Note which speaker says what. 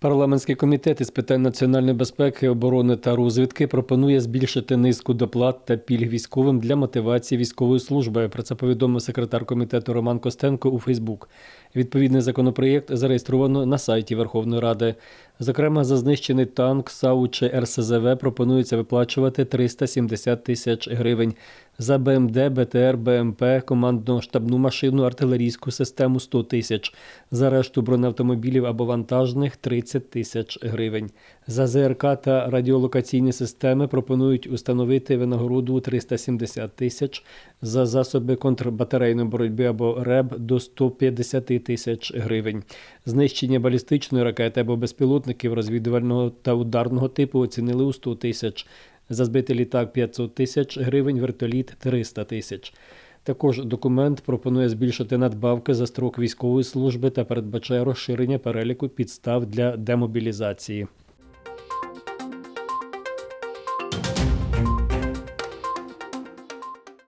Speaker 1: Парламентський комітет із питань національної безпеки, оборони та розвідки пропонує збільшити низку доплат та пільг військовим для мотивації військової служби. Про це повідомив секретар комітету Роман Костенко у Фейсбук. Відповідний законопроєкт зареєстровано на сайті Верховної Ради. Зокрема, за знищений танк, САУ чи РСЗВ пропонується виплачувати 370 тисяч гривень. За БМД, БТР, БМП, командно-штабну машину, артилерійську систему 100 тисяч. За решту бронеавтомобілів або вантажних 30 тисяч гривень. За ЗРК та радіолокаційні системи пропонують установити винагороду 370 тисяч. За засоби контрбатарейної боротьби або РЕБ до 150 тисяч гривень. Знищення балістичної ракети або безпілотників розвідувального та ударного типу оцінили у 100 тисяч. За збитий літак 500 тисяч гривень, вертоліт 300 тисяч. Також документ пропонує збільшити надбавки за строк військової служби та передбачає розширення переліку підстав для демобілізації.